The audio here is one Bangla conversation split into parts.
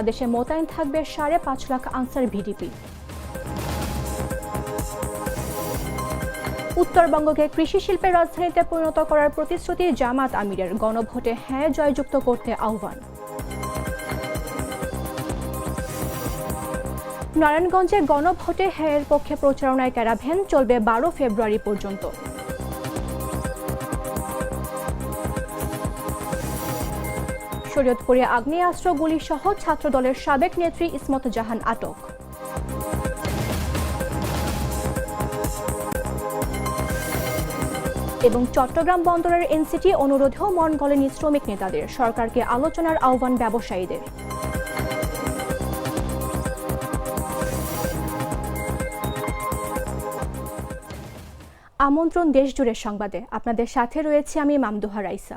সারা দেশে মোতায়েন থাকবে সাড়ে পাঁচ লাখ আনসার ভিডিপি। উত্তরবঙ্গকে কৃষি শিল্পের রাজধানীতে পরিণত করার প্রতিশ্রুতি জামাত আমিরের। গণভোটে হ্যাঁ জয়যুক্ত করতে আহ্বান। নারায়ণগঞ্জে গণভোটে হ্যাঁয়ের পক্ষে প্রচারণায় ক্যারাভ্যান চলবে বারো ফেব্রুয়ারি পর্যন্ত। শরীয়তপুরে আগ্নেয়াস্ত্র গুলি সহ ছাত্রদলের সাবেক নেত্রী ইসমত জাহান আটক। এবং চট্টগ্রাম বন্দরের এনসিটি অনুরোধেও মন গলেনি শ্রমিক নেতাদের। সরকারকে আলোচনার আহ্বান ব্যবসায়ীদের। আমন্ত্রণ দেশজুড়ে সংবাদে। আপনাদের সাথে রয়েছে আমি মামদুহা রাইসা।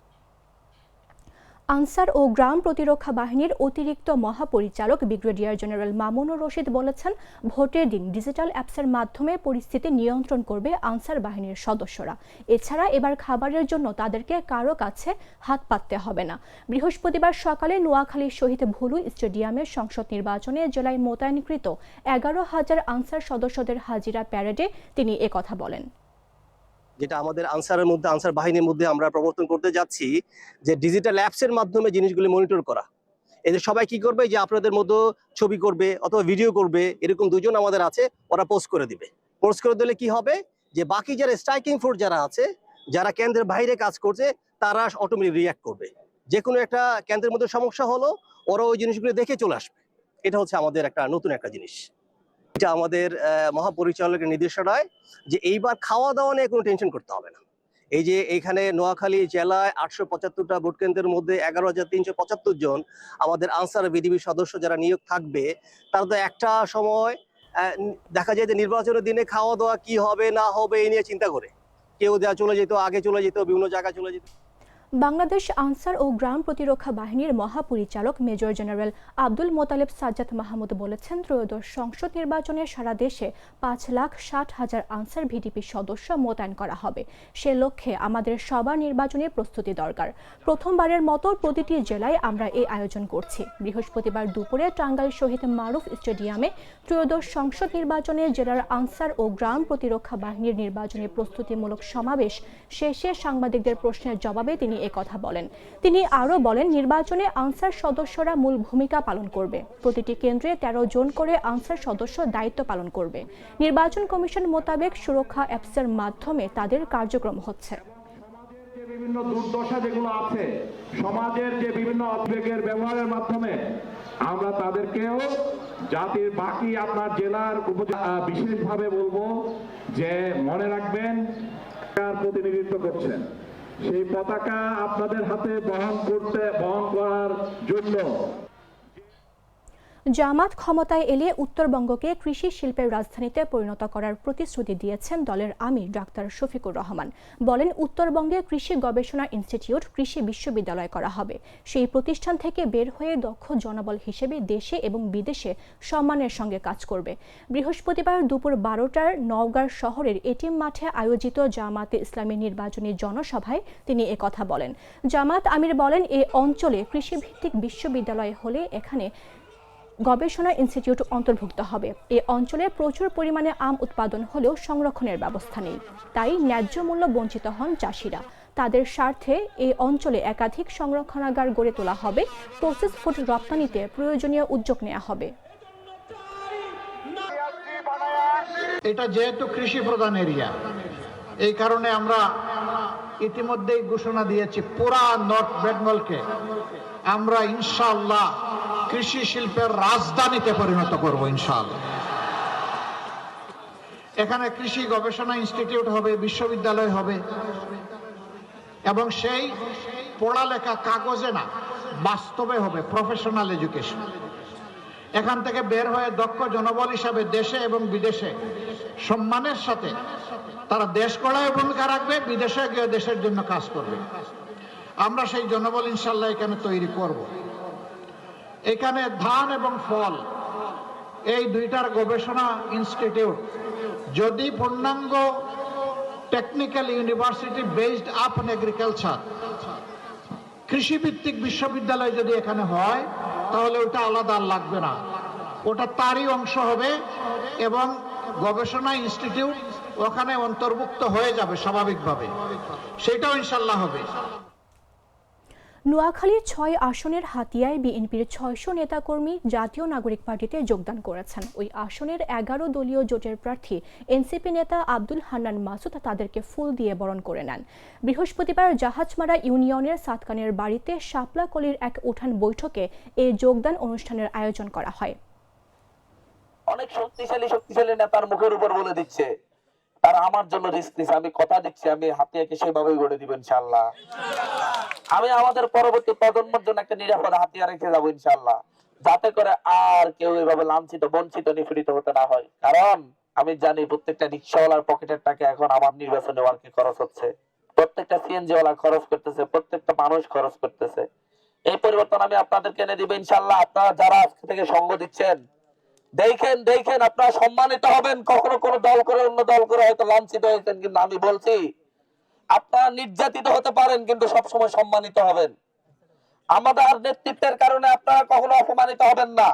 আনসার ও গ্রাম প্রতিরক্ষা বাহিনীর অতিরিক্ত মহাপরিচালক ব্রিগেডিয়ার জেনারেল মামুনুর রশিদ বলেছেন, ভোটের দিন ডিজিটাল অ্যাপসের মাধ্যমে পরিস্থিতি নিয়ন্ত্রণ করবে আনসার বাহিনীর সদস্যরা। এছাড়া এবার খাবারের জন্য তাদেরকে কারও কাছে হাত পাততে হবে না। বৃহস্পতিবার সকালে নোয়াখালীর শহীদ ভুলু স্টেডিয়ামের সংসদ নির্বাচনে জেলায় মোতায়েনকৃত এগারো হাজার আনসার সদস্যদের হাজিরা প্যারেডে তিনি একথা বলেন। যেটা আমাদের আনসারের মধ্যে, আনসার বাহিনীর মধ্যে আমরা প্রবর্তন করতে যাচ্ছি, যে ডিজিটাল অ্যাপসের মাধ্যমে জিনিসগুলি মনিটর করা। এদের সবাই কি করবে? যে আপনাদের মতো ছবি করবে অথবা ভিডিও করবে, এরকম দুজন আমাদের আছে, ওরা পোস্ট করে দিবে। পোস্ট করে দিলে কি হবে? যে বাকি যারা স্ট্রাইকিং ফোর্স যারা আছে, যারা কেন্দ্রের বাইরে কাজ করছে, তারা অটোমেটিক রিয়াক্ট করবে। যে কোনো একটা কেন্দ্রের মধ্যে সমস্যা হলো ওরা ওই জিনিসগুলো দেখে চলে আসবে। এটা হচ্ছে আমাদের একটা নতুন একটা জিনিস। এটা আমাদের মহাপরিচালকের নির্দেশনায় যে এইবার খাওয়া দাওয়া নিয়ে কোনো টেনশন করতে হবে না। এই যে এইখানে নোয়াখালী জেলায় আটশো পঁচাত্তরটা ভোট কেন্দ্রের মধ্যে এগারো হাজার তিনশো পঁচাত্তর জন আমাদের আনসার বিডিবির সদস্য যারা নিয়োগ থাকবে, তারা তো একটা সময় দেখা যায় যে নির্বাচনের দিনে খাওয়া দাওয়া কি হবে না হবে এই নিয়ে চিন্তা করে। কেউ চলে যেত, আগে চলে যেত, বিভিন্ন জায়গায় চলে যেত। বাংলাদেশ আনসার ও গ্রাম প্রতিরক্ষা বাহিনীর মহাপরিচালক মেজর জেনারেল আব্দুল মোতালেব সাজ্জাদ মাহমুদ বলেছেন, ত্রয়োদশ সংসদ নির্বাচনে সারা দেশে পাঁচ লাখ ষাট হাজার আনসার ভিডিপি সদস্য মোতায়েন করা হবে। সে লক্ষ্যে আমাদের সবার নির্বাচনী প্রস্তুতি দরকার। প্রথমবারের মতো প্রতিটি জেলায় আমরা এই আয়োজন করছি। বৃহস্পতিবার দুপুরে টাঙ্গাইল শহীদ মারুফ স্টেডিয়ামে ত্রয়োদশ সংসদ নির্বাচনে জেলার আনসার ও গ্রাম প্রতিরক্ষা বাহিনীর নির্বাচনী প্রস্তুতিমূলক সমাবেশ শেষে সাংবাদিকদের প্রশ্নের জবাবে তিনি কথা বলেন। তিনি আরও বলেন, নির্বাচনে আনসার সদস্যরা মূল ভূমিকা পালন করবে। প্রতিটি কেন্দ্রে তেরো জন করে আনসার সদস্য দায়িত্ব পালন করবে। নির্বাচন কমিশন মোতাবেক সুরক্ষা অ্যাপসের মাধ্যমে তাদের কার্যক্রম হচ্ছে। বিভিন্ন দুর্দশা যেগুলো আছে, সমাজের যে বিভিন্ন উদ্বেগের ব্যবহারের মাধ্যমে আমরা তাদেরকেও জাতির বাকি আপনার জেলার বিশেষভাবে বলব যে মনে রাখবেন প্রতিনিধিত্ব করছেন। সেই পতাকা আপনাদের হাতে বহন করতে বহন করার জন্য। জামাত ক্ষমতায় এলে উত্তরবঙ্গকে কৃষি শিল্পের রাজধানীতে পরিণত করার প্রতিশ্রুতি দিয়েছেন দলের আমির ডাক্তার শফিকুর রহমান। বলেন, উত্তরবঙ্গে কৃষি গবেষণা ইনস্টিটিউট কৃষি বিশ্ববিদ্যালয় করা হবে। সেই প্রতিষ্ঠান থেকে বের হয়ে দক্ষ জনবল হিসেবে দেশে এবং বিদেশে সম্মানের সঙ্গে কাজ করবে। বৃহস্পতিবার দুপুর বারোটার নওগাঁ শহরের এটিএম মাঠে আয়োজিত জামাতে ইসলামী নির্বাচনী জনসভায় তিনি একথা বলেন। জামাত আমির বলেন, এ অঞ্চলে কৃষিভিত্তিক বিশ্ববিদ্যালয় হলে এখানে গবেষণা ইনস্টিটিউট অন্তর্ভুক্ত হবে। এ অঞ্চলে প্রচুর পরিমাণে আম উৎপাদন হলেও সংরক্ষণের ব্যবস্থা নেই। তাই ন্যায্য মূল্য বঞ্চিত হন চাষিরা। তাদের স্বার্থে এই অঞ্চলে একাধিক সংরক্ষণাগার গড়ে তোলা হবে। প্রসেস ফুড রপ্তানিতে প্রয়োজনীয় উদ্যোগ নেওয়া হবে। এটা যেহেতু কৃষি প্রধান এরিয়া, এই কারণে আমরা ইতিমধ্যেই ঘোষণা দিয়েছি, পুরা নর্থ বেঙ্গলকে আমরা ইনশাআল্লাহ কৃষি শিল্পের রাজধানীতে পরিণত করব ইনশাআল্লাহ। এখানে কৃষি গবেষণা ইনস্টিটিউট হবে, বিশ্ববিদ্যালয় হবে, এবং সেই পড়ালেখা কাগজে না, বাস্তবে হবে প্রফেশনাল এডুকেশন এখান থেকে বের হয়ে দক্ষ জনবল হিসাবে দেশে এবং বিদেশে সম্মানের সাথে তারা দেশ গড়ায় ভূমিকা রাখবে, বিদেশে গিয়ে দেশের জন্য কাজ করবে। আমরা সেই জনবল ইনশাল্লাহ এখানে তৈরি করব। এখানে ধান এবং ফল, এই দুইটার গবেষণা ইনস্টিটিউট, যদি পূর্ণাঙ্গ technical university based up on agriculture, কৃষিভিত্তিক বিশ্ববিদ্যালয় যদি এখানে হয়, তাহলে ওটা আলাদা আর লাগবে না। ওটা তারই অংশ হবে এবং গবেষণা ইনস্টিটিউট ওখানে অন্তর্ভুক্ত হয়ে যাবে স্বাভাবিকভাবে। সেটাও ইনশাল্লাহ হবে। নোয়াখালীর ছয় আসনের হাতিয়ায় বিএনপির ছয়শো নেতাকর্মী জাতীয় নাগরিক পার্টিতে যোগদান করেছেন। ওই আসনের এগারো দলীয় জোটের প্রার্থী এনসিপি নেতা আব্দুল হান্নান মাসুদ তাদেরকে ফুল দিয়ে বরণ করে নেন। বৃহস্পতিবার জাহাজমারা ইউনিয়নের সাতকানের বাড়িতে শাপলাকলির এক উঠান বৈঠকে এই যোগদান অনুষ্ঠানের আয়োজন করা হয়। অনেক শক্তিশালী শক্তিশালী নেতার মুখের উপর বলে দিচ্ছে। তারা আমার জন্য রিস্ক আমি কথা দিচ্ছি, আমি হাতিয়াকে সেভাবেই গড়ে দিব ইনশাল্লাহ আমি আমাদের পরবর্তী প্রজন্মের জন্য একটা নিরাপদ হাতিয়া রেখে যাব ইনশাল্লাহ যাতে করে আর কেউ এভাবে লাঞ্ছিত, বঞ্চিত, নিপীড়িত হতে না হয়। কারণ আমি জানি প্রত্যেকটা রিক্সাওয়ালার পকেটের টাকা এখন আমার নির্বাচনে ওয়ার্কে খরচ হচ্ছে। প্রত্যেকটা সিএনজি ওয়ালা খরচ করতেছে, প্রত্যেকটা মানুষ খরচ করতেছে। এই পরিবর্তন আমি আপনাদেরকে এনে দিব ইনশাল্লাহ আপনারা যারা আজকে থেকে সঙ্গ দিচ্ছেন দেখেন দেখেন, আপনারা সম্মানিত হবেন। কখনো কোনো দল করে অন্য দল করে হয়তো লাঞ্ছিত হয়েছেন, কিন্তু আমি বলছি, আপনারা নির্যাতিত হতে পারেন, কিন্তু সবসময় সম্মানিত হবেন। আমাদের নেতৃত্বের কারণে আপনারা কখনো অপমানিত হবেন না।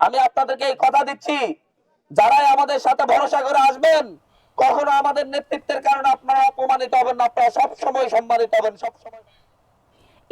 আমি আপনাদেরকে এই কথা দিচ্ছি, যারাই আমাদের সাথে ভরসা করে আসবেন, কখনো আমাদের নেতৃত্বের কারণে আপনারা অপমানিত হবেন না, আপনারা সবসময় সম্মানিত হবেন, সবসময়।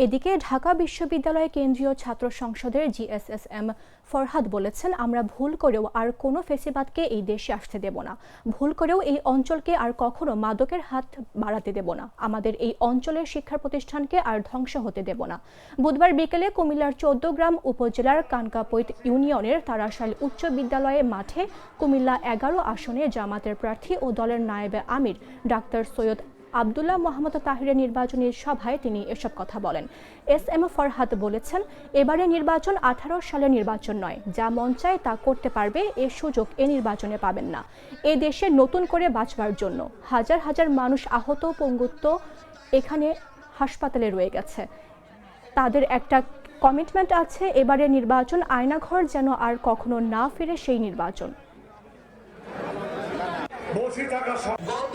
এদিকে ঢাকা বিশ্ববিদ্যালয় কেন্দ্রীয় ছাত্র সংসদের জিএসএসএম ফরহাদ বলেছেন, আমরা ভুল করেও আর কোনো ফেসিবাদকে এই দেশে আসতে দেব না। ভুল করেও এই অঞ্চলকে আর কখনো মাদকের হাত বাড়াতে দেব না। আমাদের এই অঞ্চলের শিক্ষা প্রতিষ্ঠানকে আর ধ্বংস হতে দেব না। বুধবার বিকেলে কুমিল্লার চৌদ্দগ্রাম উপজেলার কানকাপৈত ইউনিয়নের তারাশাল উচ্চ বিদ্যালয়ে মাঠে কুমিল্লা এগারো আসনে জামাতের প্রার্থী ও দলের নায়েবে আমির ডাক্তার সৈয়দ আবদুল্লাহ মোহাম্মদ তাহিরের নির্বাচনী সভায় তিনি এসব কথা বলেন। এস এম ফরহাদ বলেছেন এবারে নির্বাচন আঠারো সালের নির্বাচন নয়। যা মন চায় তা করতে পারবে এ সুযোগ এ নির্বাচনে পাবেন না। এ দেশে নতুন করে বাঁচবার জন্য হাজার হাজার মানুষ আহত পঙ্গুত্ব এখানে হাসপাতালে রয়ে গেছে। তাদের একটা কমিটমেন্ট আছে এবারে নির্বাচন আয়নাঘর যেন আর কখনো না ফিরে সেই নির্বাচন। গত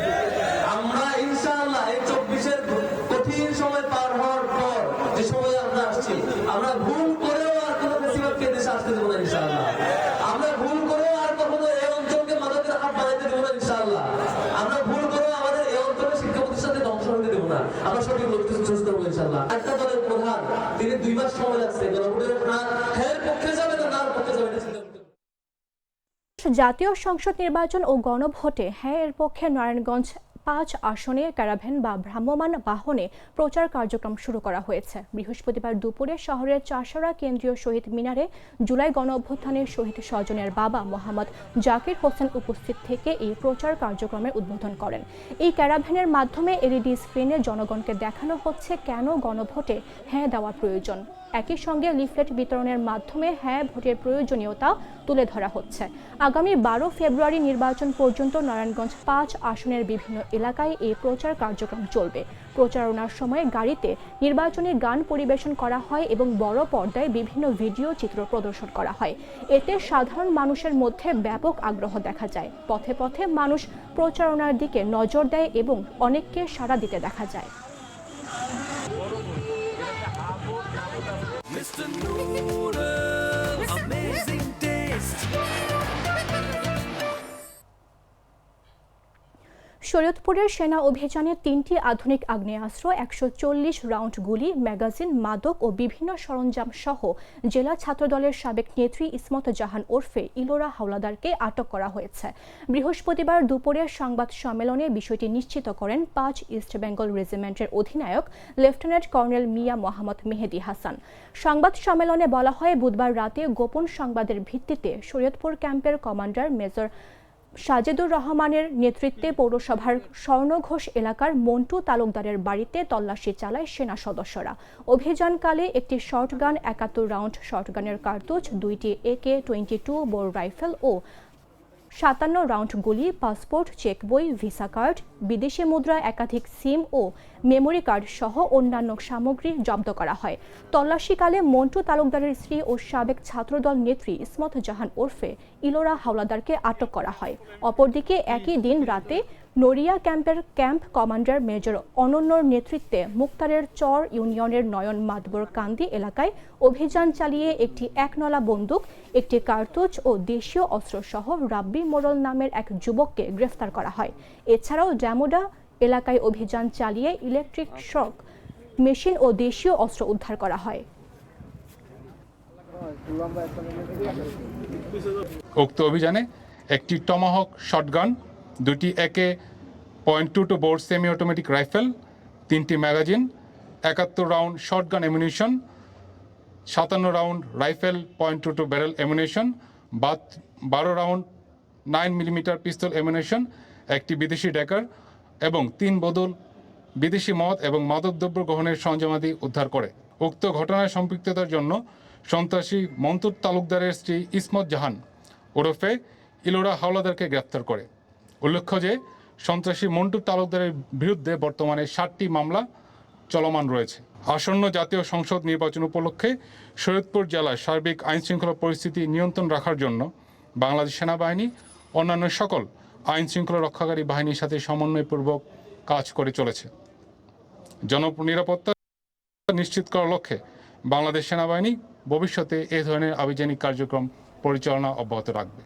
আমরা একটা দলের প্রধান, তিনি দুই মাস সময় লাগছে জনগণের প্রাণ পক্ষে যাবে না নার পক্ষে যাবে হবে। জাতীয় সংসদ নির্বাচন ও গণভোটে হ্যাঁ এর পক্ষে নারায়ণগঞ্জ পাঁচ আসনে ক্যারাভ্যান বা ভ্রাম্যমাণ বাহনে প্রচার কার্যক্রম শুরু করা হয়েছে। বৃহস্পতিবার দুপুরে শহরের চাষারা কেন্দ্রীয় শহীদ মিনারে জুলাই গণ অভ্যুত্থানের শহীদ স্বজনের বাবা মোহাম্মদ জাকির হোসেন উপস্থিত থেকে এই প্রচার কার্যক্রমের উদ্বোধন করেন। এই ক্যারাভ্যানের মাধ্যমে এলইডি স্ক্রিনে জনগণকে দেখানো হচ্ছে কেন গণভোটে হ্যাঁ দেওয়া প্রয়োজন। একই সঙ্গে লিফলেট বিতরণের মাধ্যমে হ্যাঁ ভোটের প্রয়োজনীয়তা তুলে ধরা হচ্ছে। আগামী বারো ফেব্রুয়ারি নির্বাচন পর্যন্ত নারায়ণগঞ্জ পাঁচ আসনের বিভিন্ন এলাকায় এই প্রচার কার্যক্রম চলবে। প্রচারণার সময় গাড়িতে নির্বাচনী গান পরিবেশন করা হয় এবং বড় পর্দায় বিভিন্ন ভিডিও চিত্র প্রদর্শন করা হয়। এতে সাধারণ মানুষের মধ্যে ব্যাপক আগ্রহ দেখা যায়। পথে পথে মানুষ প্রচারণার দিকে নজর দেয় এবং অনেককে সাড়া দিতে দেখা যায়। Mr. Noodle. শরীয়তপুরের সেনা অভিযানে তিনটি আধুনিক আগ্নেয়াস্ত্র, একশো চল্লিশ রাউন্ড গুলি, ম্যাগাজিন, মাদক ও বিভিন্ন সরঞ্জাম সহ জেলা ছাত্রদলের সাবেক নেত্রী ইসমত জাহান ওরফে ইলোরা হাওলাদারকে আটক করা হয়েছে। বৃহস্পতিবার দুপুরে সংবাদ সম্মেলনে বিষয়টি নিশ্চিত করেন পাঁচ ইস্ট বেঙ্গল রেজিমেন্টের অধিনায়ক, লেফটেন্যান্ট কর্নেল মিয়া মোহাম্মদ মেহেদি হাসান। সংবাদ সম্মেলনে বলা হয়, বুধবার রাতে গোপন সংবাদের ভিত্তিতে শরীয়তপুর ক্যাম্পের কমান্ডার মেজর সাজেদুর রহমানের নেতৃত্বে পৌরসভার স্বর্ণঘোষ এলাকার মন্টু তালুকদারের বাড়িতে তল্লাশি চালায় সেনা সদস্যরা। অভিযানকালে একটি শর্টগান একাত্তর রাউন্ড শর্টগানের কার্তুজ, দুইটি AK twenty two bore rifle ও সাতান্ন রাউন্ড গুলি, পাসপোর্ট, চেক বই, ভিসা কার্ড, বিদেশি মুদ্রা, একাধিক সিম ও মেমোরি কার্ড সহ অন্যান্য সামগ্রী জব্দ করা হয়। তল্লাশিকালে মন্টু তালুকদারের স্ত্রী ও সাবেক ছাত্রদল নেত্রী ইসমত জাহান ওরফে ইলোরা হাওলাদারকে আটক করা হয়। অপরদিকে একই দিন রাতে নড়িয়া ক্যাম্পের ক্যাম্প কমান্ডার মেজর অনন্যর নেতৃত্বে মুক্তারের চর ইউনিয়নের নয়ন মাতবর কান্দি এলাকায় অভিযান চালিয়ে একটি একনলা বন্দুক, একটি কার্তুজ ও দেশীয় অস্ত্রসহ রাব্বি মোড়ল নামের এক যুবককে গ্রেফতার করা হয়। এছাড়াও ড্যামোডা এলাকায় অভিযান চালিয়ে ইলেকট্রিক শক, মেশিন ও দেশীয় অস্ত্র উদ্ধার করা হয়। উক্ত অভিযানে একটি টমাহক, শটগান দুটি AK point two two bore semi automatic rifle তিনটি ম্যাগাজিন একাত্তর রাউন্ড শটগান এমুনিশন সাতান্ন round rifle point two two barrel Baat বারো round nine millimetre pistol ammunition একটি বিদেশি ডেকার এবং তিন বদল বিদেশি মদ এবং মাদকদ্রব্য গ্রহণের সরঞ্জামাদি উদ্ধার করে। উক্ত ঘটনায় সম্পৃক্ততার জন্য সন্ত্রাসী মন্তুর তালুকদারের স্ত্রী ইসমত জাহান ওরফে ইলোরা হাওলাদারকে গ্রেপ্তার করে। উল্লেখ্য যে, সন্ত্রাসী মন্টু তালুকদারের বিরুদ্ধে বর্তমানে ষাটটি মামলা চলমান রয়েছে। আসন্ন জাতীয় সংসদ নির্বাচন উপলক্ষে শরীয়তপুর জেলায় সার্বিক আইনশৃঙ্খলা পরিস্থিতি নিয়ন্ত্রণ রাখার জন্য বাংলাদেশ সেনাবাহিনী অন্যান্য সকল আইনশৃঙ্খলা রক্ষাকারী বাহিনীর সাথে সমন্বয়পূর্বক কাজ করে চলেছে। জন নিরাপত্তা নিশ্চিত করার লক্ষ্যে বাংলাদেশ সেনাবাহিনী ভবিষ্যতে এ ধরনের আভিযানিক কার্যক্রম পরিচালনা অব্যাহত রাখবে।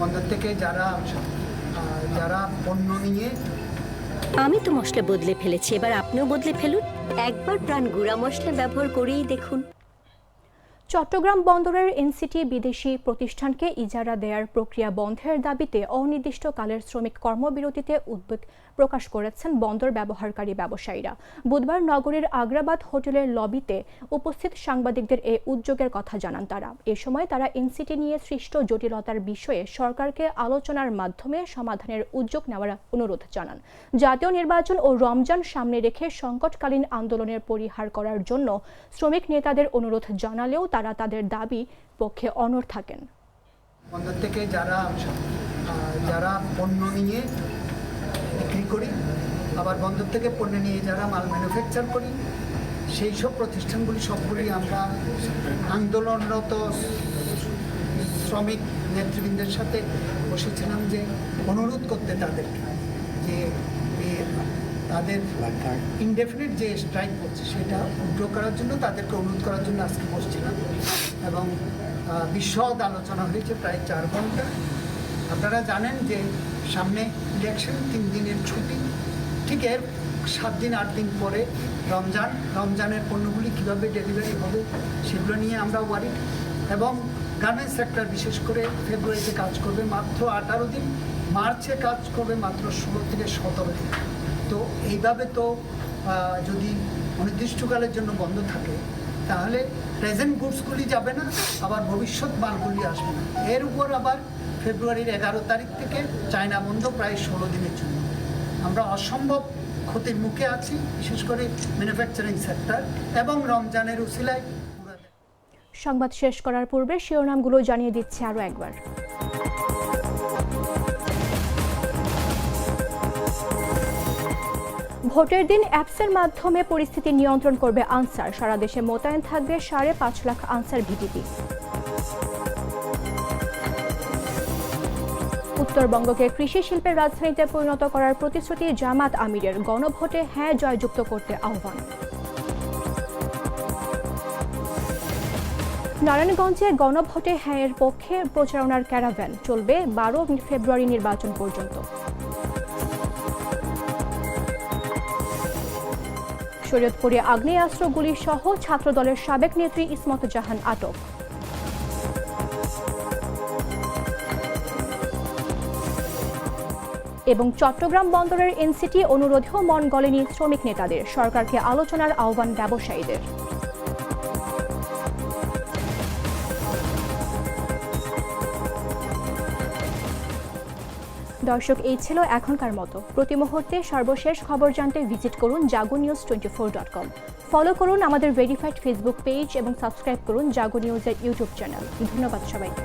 বন্দর থেকে যারা যারা পণ্য নিয়ে আমি তো মশলা বদলে ফেলেছি এবার আপনিও বদলে ফেলুন। একবার প্রাণ গুঁড়া মশলা ব্যবহার করেই দেখুন। চট্টগ্রাম বন্দরের এনসিটি বিদেশি প্রতিষ্ঠানকে ইজারা দেওয়ার প্রক্রিয়া বন্ধের দাবিতে অনির্দিষ্টকালের শ্রমিক কর্মবিরতিতে উদ্বেগ প্রকাশ করেছেন বন্দর ব্যবহারকারী ব্যবসায়ীরা। বুধবার নগরের আগ্রাবাদ হোটেলের লবিতে উপস্থিত সাংবাদিকদের এ উদ্যোগের কথা জানান তারা। এ সময় তারা এনসিটি নিয়ে সৃষ্ট জটিলতার বিষয়ে সরকারকে আলোচনার মাধ্যমে সমাধানের উদ্যোগ নেওয়ার অনুরোধ জানান। জাতীয় নির্বাচন ও রমজান সামনে রেখে সংকটকালীন আন্দোলনের পরিহার করার জন্য শ্রমিক নেতাদের অনুরোধ জানালেও তারা তাদের দাবি পক্ষে অনড় থাকেন। বন্দর থেকে যারা যারা পণ্য নিয়ে করি। আবার বন্দর থেকে পণ্য নিয়ে যারা মাল ম্যানুফ্যাকচার করি, সেই সব প্রতিষ্ঠানগুলি সবগুলি আমরা আন্দোলনরত শ্রমিক নেতৃবৃন্দের সাথে বসেছিলাম যে অনুরোধ করতে তাদেরকে যে তাদের ইনডেফিনিট যে স্ট্রাইক করছে, সেটা উদ্র করার জন্য তাদেরকে অনুরোধ করার জন্য আজকে বসছিলাম। এবং বিশদ আলোচনা হয়েছে প্রায় চার ঘণ্টা। আপনারা জানেন যে সামনে ইলেকশন তিন দিনের ছুটি। ঠিক এর সাত দিন, আট দিন পরে রমজান। রমজানের পণ্যগুলি কীভাবে ডেলিভারি হবে সেগুলো নিয়ে আমরা ওয়ারি এবং গার্মেন্টস সেক্টর বিশেষ করে ফেব্রুয়ারিতে কাজ করবে মাত্র আঠারো দিন। মার্চে কাজ করবে মাত্র ষোলো থেকে সতেরো দিন। তো এইভাবে তো যদি অনির্দিষ্টকালের জন্য বন্ধ থাকে, তাহলে প্রেজেন্ট গুডসগুলি যাবে না, আবার ভবিষ্যৎ মালগুলি আসবে না। এর উপর আবার ফেব্রুয়ারির এগারো তারিখ থেকে চায়না বন্ধ প্রায় ষোলো দিনের জন্য। আমরা অসম্ভব ক্ষতির মুখে আছি, বিশেষ করে ম্যানুফ্যাকচারিং সেক্টর এবং রমজানের উসিলায় সংবাদ শেষ করার পূর্বে শিরোনামগুলো জানিয়ে দিচ্ছে আরও একবার। ভোটের দিন অ্যাপসের মাধ্যমে পরিস্থিতি নিয়ন্ত্রণ করবে আনসার। সারা দেশে মোতায়েন থাকবে সাড়ে পাঁচ লাখ আনসার ভিডিপি উত্তরবঙ্গকে কৃষি শিল্পের রাজধানীতে পরিণত করার প্রতিশ্রুতি জামাত আমিরের গণভোটে হ্যাঁ জয়যুক্ত করতে আহ্বান। নারায়ণগঞ্জে গণভোটে হ্যাঁ পক্ষে প্রচারণার ক্যারাভ্যান, চলবে বারো ফেব্রুয়ারি নির্বাচন পর্যন্ত। শরীয়তপুরে আগ্নেয়াস্ত্রগুলি সহ ছাত্রদলের সাবেক নেত্রী ইসমত জাহান আটক। এবং চট্টগ্রাম বন্দরের এনসিটি অনুরোধেও মন গলেনি শ্রমিক নেতাদের। সরকারকে আলোচনার আহ্বান ব্যবসায়ীদের। দর্শক, এই ছিল এখনকার মতো। প্রতি মুহূর্তে সর্বশেষ খবর জানতে ভিজিট করুন Jago news twenty four dot com. Follow করুন আমাদের ভেরিফাইড ফেসবুক পেজ এবং সাবস্ক্রাইব করুন জাগো নিউজের ইউটিউব চ্যানেল। ধন্যবাদ সবাইকে।